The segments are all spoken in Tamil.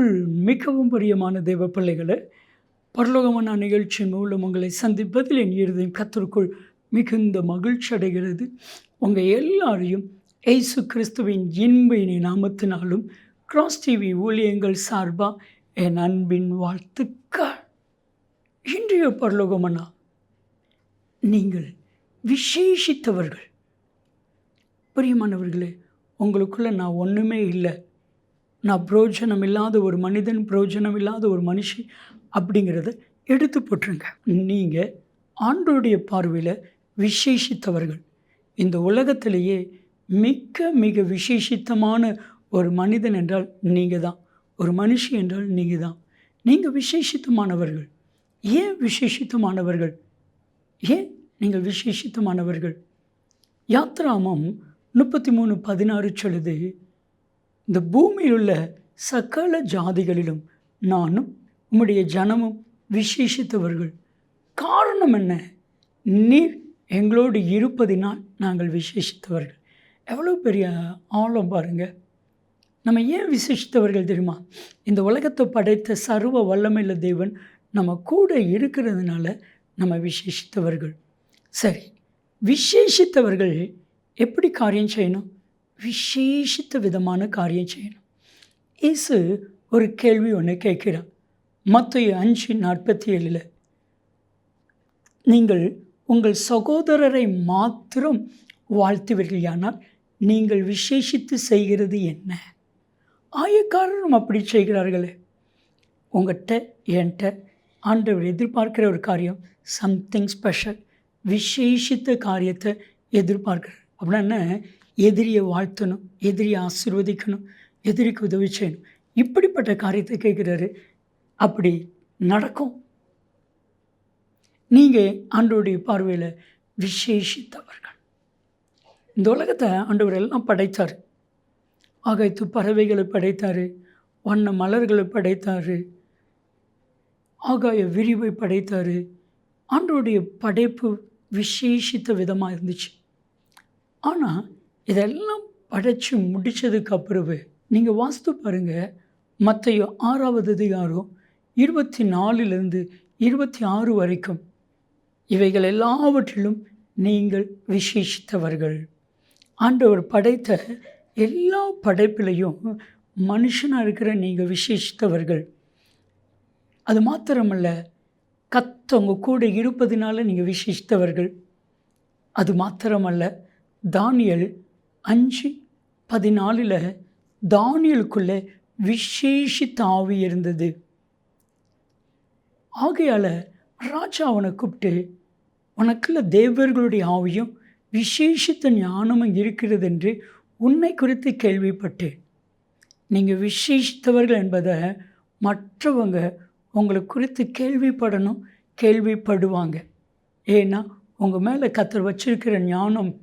கிறிஸ்துவுக்குள் மிகவும் பிரியமான தேவ பிள்ளைகளை பரலோகமான நிகழ்ச்சி மூலம் உங்களை சந்திப்பதில் என் இருதயம் கத்தருக்குள் மிகுந்த மகிழ்ச்சி அடைகிறது. உங்கள் எல்லாரையும் ஏசு கிறிஸ்துவின் இன்ப நாமத்தினாலும் கிராஸ் டிவி ஊழியங்கள் சார்பாக என் அன்பின் வாழ்த்துக்கள். இன்றைய பரலோகமனா நீங்கள் விசேஷித்தவர்கள். பிரியமானவர்களே உங்களுக்குள்ளே நான் ஒன்றுமே இல்லை. நான் புரோஜனம் இல்லாத ஒரு மனிதன் புரோஜனம் இல்லாத ஒரு மனுஷி அப்படிங்கிறத எடுத்து போட்டுருங்க. நீங்கள் ஆண்டோடைய பார்வையில் விசேஷித்தவர்கள். இந்த உலகத்திலேயே மிக்க மிக விசேஷித்தமான ஒரு மனிதன் என்றால் நீங்கள் தான் ஒரு மனுஷி என்றால் நீங்கள் தான் நீங்கள் விசேஷித்தமானவர்கள். ஏன் விசேஷித்தமானவர்கள்? ஏன் நீங்கள் விசேஷித்தமானவர்கள்? யாத்ராமம் முப்பத்தி மூணு பதினாறு சொல்லுது இந்த பூமியில் உள்ள சகல ஜாதிகளிலும் நானும் உம்முடைய ஜனமும் விசேஷித்தவர்கள். காரணம் என்ன? நீர் எங்களோடு இருப்பதினால் நாங்கள் விசேஷித்தவர்கள். எவ்வளோ பெரிய ஆழம் பாருங்கள் நம்ம ஏன் விசேஷித்தவர்கள் தெரியுமா? இந்த உலகத்தை படைத்த சர்வ வல்லமையில தேவன் நம்ம கூட இருக்கிறதுனால நம்ம விசேஷித்தவர்கள். சரி விசேஷித்தவர்கள் எப்படி காரியம் செய்யணும்? விசேஷித்த விதமான காரியம் செய்யணும். இயேசு ஒரு கேள்வி ஒன்று கேட்கிறான் மற்ற அஞ்சு நாற்பத்தி ஏழில் நீங்கள் உங்கள் சகோதரரை மாத்திரம் வாழ்த்துவீர்களானால் நீங்கள் விசேஷித்து செய்கிறது என்ன? ஆயக்காரரும் அப்படி செய்கிறார்களே. உங்கள்கிட்ட என்கிட்ட ஆண்டவர் எதிர்பார்க்கிற ஒரு காரியம் சம்திங் ஸ்பெஷல் விசேஷித்த காரியத்தை எதிர்பார்க்கிறார். அப்படின்னா எதிரியை வாழ்த்தணும் எதிரியை ஆசிர்வதிக்கணும் எதிரிக்கு உதவி செய்யணும். இப்படிப்பட்ட காரியத்தை கேட்குறாரு. அப்படி நடக்கும். நீங்கள் ஆண்டோடைய பார்வையில் விசேஷித்தவர்கள். இந்த உலகத்தை ஆண்டவர் எல்லாம் படைத்தார். ஆகாயத்து பறவைகளை படைத்தார் வண்ண மலர்களை படைத்தார் ஆகாய விரிவை படைத்தார். ஆண்டோடைய படைப்பு விசேஷித்த விதமாக இருந்துச்சு. ஆனால் இதெல்லாம் படைச்சு முடித்ததுக்கு அப்புறவு நீங்கள் வாஸ்து பாருங்கள் மற்றையோ ஆறாவது அதிகாரம் இருபத்தி நாலுலேருந்து இருபத்தி ஆறு வரைக்கும். இவைகள் எல்லாவற்றிலும் நீங்கள் விசேஷித்தவர்கள். ஆண்டவர் படைத்த எல்லா படைப்பிலையும் மனுஷனாக இருக்கிற நீங்கள் விசேஷித்தவர்கள். அது மாத்திரமல்ல கத்தவங்க கூட இருப்பதினால நீங்கள் விசேஷித்தவர்கள். அது மாத்திரமல்ல தானியல் அஞ்சு பதினாலில் தானியலுக்குள்ளே விசேஷித்த ஆவி இருந்தது. ஆகையால் ராஜா அவனை கூப்பிட்டு உனக்குள்ள தேவர்களுடைய ஆவியும் விசேஷித்த ஞானமும் இருக்கிறது என்று உன்னை குறித்து கேள்விப்பட்டேன். நீங்கள் விசேஷித்தவர்கள் என்பதை மற்றவங்க உங்களை குறித்து கேள்விப்படணும் கேள்விப்படுவாங்க. ஏன்னா உங்கள் மேலே கத்தர் வச்சிருக்கிற ஞானம்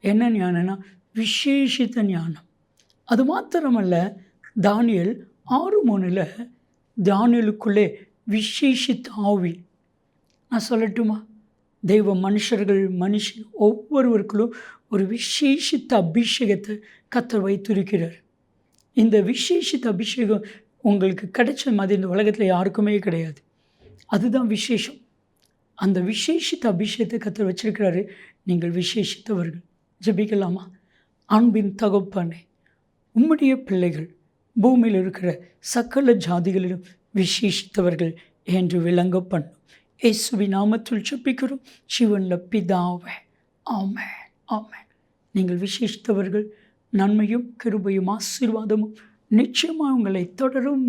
என்ன ஞானம்னா விசேஷித்த ஞானம். அது மாத்திரமல்ல தானியல் ஆறு மூணில் தானியலுக்குள்ளே விசேஷித்த ஆவி. நான் சொல்லட்டுமா? தெய்வ மனுஷர்கள் மனுஷன் ஒவ்வொருவருக்குள்ளும் ஒரு விசேஷித்த அபிஷேகத்தை கத்தர் வைத்திருக்கிறார். இந்த விசேஷித்த அபிஷேகம் உங்களுக்கு கிடைச்ச மாதிரி இந்த உலகத்தில் யாருக்குமே கிடையாது. அதுதான் விசேஷம். அந்த விசேஷித்த அபிஷேகத்தை கத்தர் வச்சிருக்கிறாரு. நீங்கள் விசேஷித்தவர்கள். ஜபிக்கலாமா? அன்பின் தகப்பானே உம்முடைய பிள்ளைகள் பூமியில் இருக்கிற சக்கல ஜாதிகளிலும் விசேஷித்தவர்கள் என்று விளங்க பண்ணும் இயேசுவி நாமத்தில் ஜபிக்கிறோம். சிவன்ல பிதாவே ஆமே ஆமே நீங்கள் விசேஷித்தவர்கள் நன்மையும் கிருபையும் ஆசீர்வாதமும் நிச்சயமாக உங்களை தொடரும்.